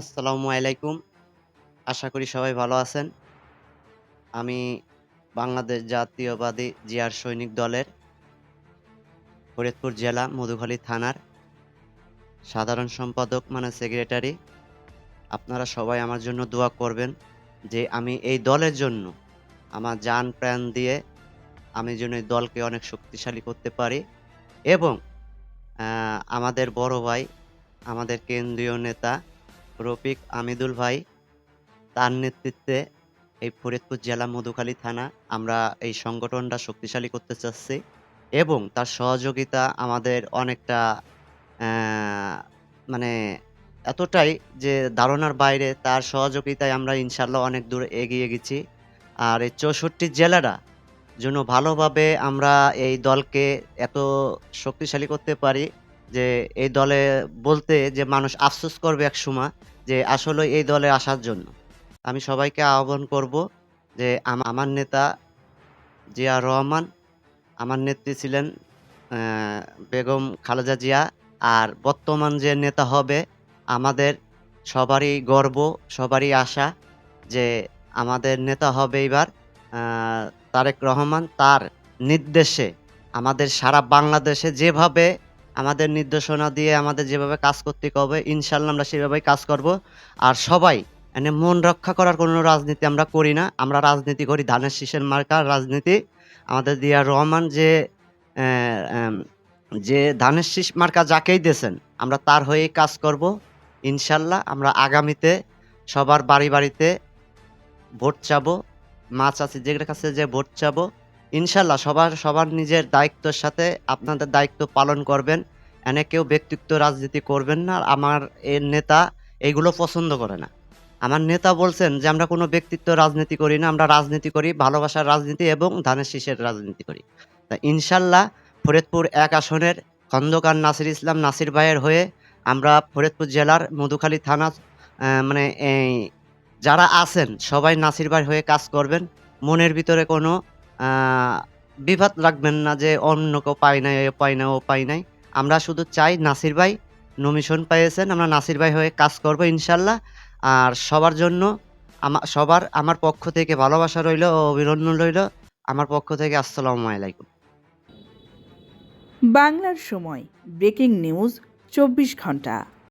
আসসালামু আলাইকুম। আশা করি সবাই ভালো আছেন। আমি বাংলাদেশ জাতীয়বাদী জিয়ার সৈনিক দলের ফরিদপুর জেলা মধুখালী থানার সাধারণ সম্পাদক মানে সেক্রেটারি। আপনারা সবাই আমার জন্য দোয়া করবেন যে আমি এই দলের জন্য আমার যান প্রাণ দিয়ে আমি যেন এই দলকে অনেক শক্তিশালী করতে পারি এবং আমাদের বড় ভাই, আমাদের কেন্দ্রীয় নেতা রফিক আমিদুল ভাই, তার নেতৃত্বে এই ফরিদপুর জেলা মধুখালী থানা আমরা এই সংগঠনটা শক্তিশালী করতে চাচ্ছি এবং তার সহযোগিতা আমাদের অনেকটা মানে এতটাই যে ধারণার বাইরে তার সহযোগিতায় আমরা ইনশাল্লাহ অনেক দূর এগিয়ে গেছি। আর এই ৬৪ জেলাটা যেন ভালোভাবে আমরা এই দলকে এত শক্তিশালী করতে পারি যে এই দলে বলতে যে মানুষ আফসোস করবে এক সময় যে আসলে এই দলে আসার জন্য। আমি সবাইকে আহ্বান করব যে আমার নেতা জিয়া রহমান, আমার নেত্রী ছিলেন বেগম খালেদা জিয়া। আর বর্তমান যে নেতা হবে আমাদের সবারই গর্ব, সবারই আশা যে আমাদের নেতা হবে এইবার তারেক রহমান। তার নির্দেশে আমাদের সারা বাংলাদেশে যেভাবে আমাদের নির্দেশনা দিয়ে আমাদের যেভাবে কাজ করতে হবে ইনশাল্লাহ আমরা সেভাবেই কাজ করব। আর সবাই মানে মন রক্ষা করার কোনো রাজনীতি আমরা করি না। আমরা রাজনীতি করি ধানের শীষের মার্কার রাজনীতি। আমাদের জিয়া রহমান যে যে ধানের শীষ মার্কা যাকেই দিয়েছেন আমরা তার হয়েই কাজ করব। ইনশাল্লাহ আমরা আগামীতে সবার বাড়ি, বাড়িতে ভোট চাবো। মা চাচিদের কাছে যে ভোট চাবো। ইনশাআল্লাহ সবার, সবার নিজের দায়িত্বের সাথে আপনাদের দায়িত্ব পালন করবেন। এনে কেউ ব্যক্তিত্ব রাজনীতি করবেন না। আমার এর নেতা এগুলো পছন্দ করে না। আমার নেতা বলছেন যে আমরা কোনো ব্যক্তিত্ব রাজনীতি করি না। আমরা রাজনীতি করি ভালোবাসার রাজনীতি এবং ধানের শীষের রাজনীতি করি। তা ইনশাল্লাহ ফরিদপুর এক আসনের খন্দকার নাসির ইসলাম নাসির ভাইয়ের হয়ে আমরা ফরিদপুর জেলার মধুখালী থানা মানে এই যারা আছেন সবাই নাসির ভাইয়ের হয়ে কাজ করবেন। মনের ভিতরে কোনো আ বিবাদ রাখবেন না যে অন্য কেউ পায় নাই, পায় না, ও পায় নাই। আমরা শুধু চাই নাসির ভাই নমিশন পেয়েছেন। আমরা নাসির ভাই হয়ে কাজ করব ইনশাআল্লাহ। আর সবার জন্য আমার সবার আমার পক্ষ থেকে ভালোবাসা রইল ও অভিনন্দন রইল। আমার পক্ষ থেকে আসসালামু আলাইকুম। বাংলার সময় ব্রেকিং নিউজ ২৪ ঘণ্টা